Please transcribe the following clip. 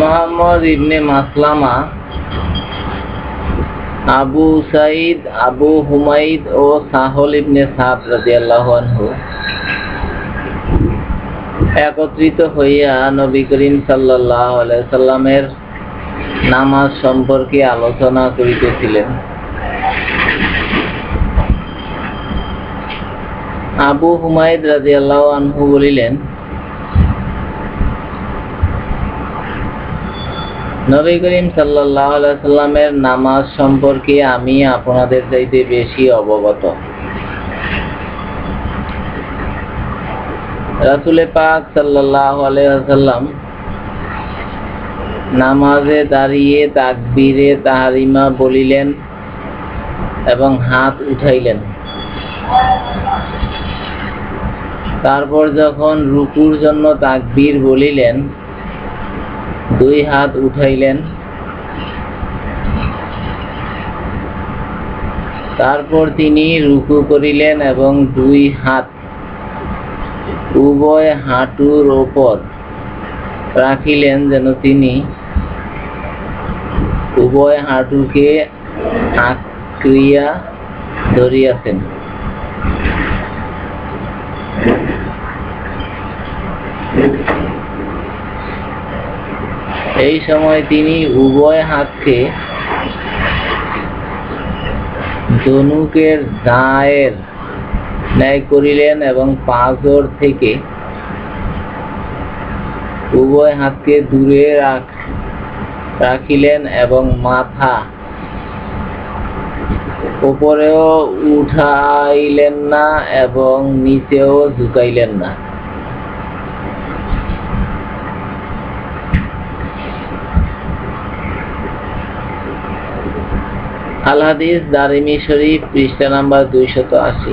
মোহাম্মদ ইবনে মাসলামা, আবু সাইদ আবু হুমাইদ ও সাহল ইবনে সাদ রাদিয়াল্লাহু আনহু একত্রিত হইয়া নবী করিম আলাইহি সাল্লামের নামাজ সম্পর্কে আলোচনা করিতেছিলেন। আবু হুমায়দ রাদিয়াল্লাহু আনহু বলিলেন নবী করিম আলাইহি সাল্লামের নামাজ সম্পর্কে আমি আপনাদের চাইতে বেশি অবগত। রাসূলে পাক সাল্লাল্লাহু আলাইহি ওয়াসাল্লাম নামাজে দাঁড়িয়ে তাকবীরে তাহারিমা বলিলেন এবং হাত উঠাইলেন। তারপর যখন রুকুর জন্য তাকবীর বলিলেন দুই হাত উঠাইলেন। তারপর তিনি রুকু করিলেন এবং দুই হাত উভয় হাঁটুর ওপর রাখিলেন যেন তিনি উভয় হাঁটুকে আঁকড়িয়া ধরিয়াছেন। এই সময় তিনি উভয় হাতকে ধনুকের দায়ের ন্যায় করিলেন এবং পাঁজর থেকে উভয় হাতকে দূরে রাখ, রাখিলেন এবং মাথা উপরেও উঠাইলেন না এবং নিচেও ঝুঁকাইলেন না। আল হাদিস দারিমি শরীফ পৃষ্ঠা নাম্বার দুইশত আশি।